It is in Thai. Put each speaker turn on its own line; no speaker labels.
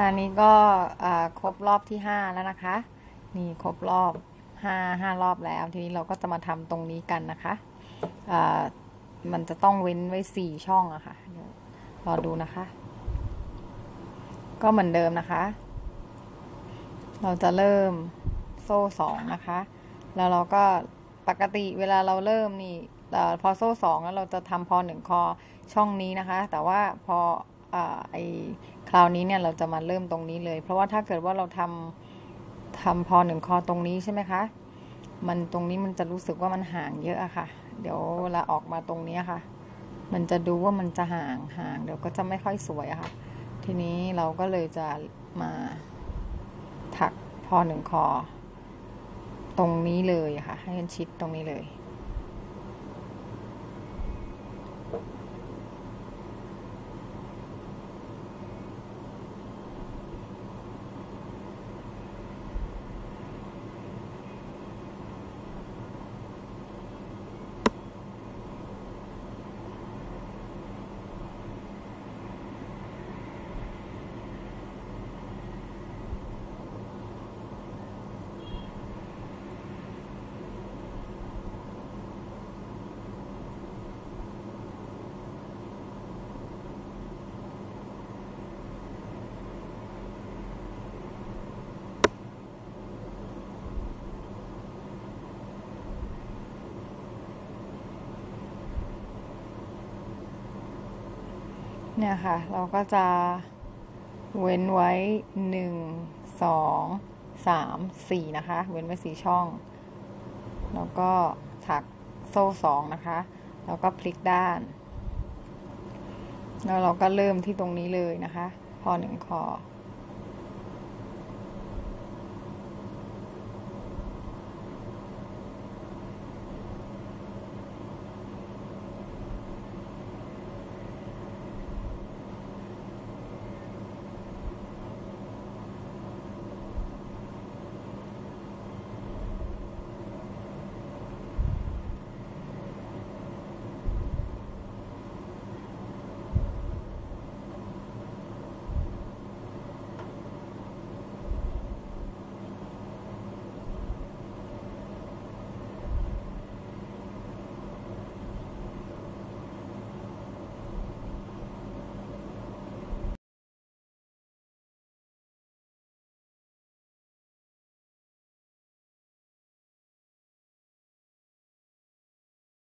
ค่ะนี่ก็ครบรอบที่ห้าแล้วนะคะ นี่ครบรอบห้าห้ารอบแล้ว ทีนี้เราก็จะมาทำตรงนี้กันนะคะมันจะต้องเว้นไว้สี่ช่องอะค่ะรอดูนะคะ ก็เหมือนเดิมนะคะ เราจะเริ่มโซ่สองนะคะ แล้วเราก็ปกติเวลาเราเริ่มนี่อพอโซ่สองแล้วเราจะทำพอหนึ่งคอช่องนี้นะคะ แต่ว่าพอ ไอคราวนี้เนี่ยเราจะมาเริ่มตรงนี้เลย เพราะว่าถ้าเกิดว่าเราทำทำพอหนึ่งคอตรงนี้ใช่ไหมคะ มันตรงนี้มันจะรู้สึกว่ามันห่างเยอะอะค่ะ เดี๋ยวเวลาออกมาตรงนี้ค่ะ มันจะดูว่ามันจะห่างห่างเดี๋ยวก็จะไม่ค่อยสวยอะค่ะ ทีนี้เราก็เลยจะมาถักพอหนึ่งคอ ตรงนี้เลยค่ะ ให้มันชิดตรงนี้เลย เนี่ยค่ะ เราก็จะเว้นไว้หนึ่งสองสามสี่นะคะ เว้นไว้สี่ช่อง แล้วก็ถักโซ่สองนะคะ แล้วก็พลิกด้าน แล้วเราก็เริ่มที่ตรงนี้เลยนะคะ พอหนึ่งคอ